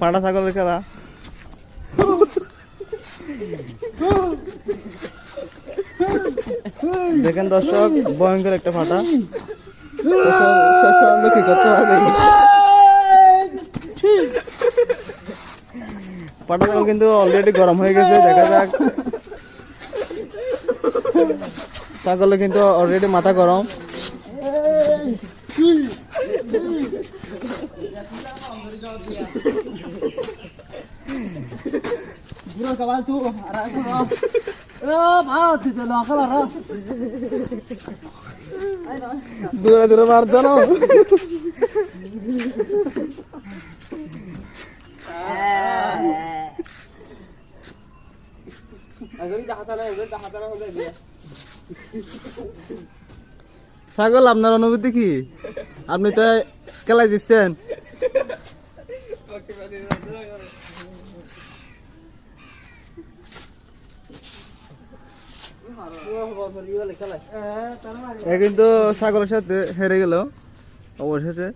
পাটা ছাগলের খেলা। দেখেন দর্শক, ভয়ঙ্কর একটা ফাটা। কি করতে। পাটা ছাগল কিন্তু অলরেডি গরম হয়ে গেছে, দেখা যাক। ছাগলে কিন্তু অলরেডি মাথা গরম। Na, agar dah hata na ho gaya. ছাগল আপনার অনুভূতি কি আপনি তো খেলাই দিচ্ছেন এ কিন্তু ছাগলের সাথে হেরে গেল। অবশেষে।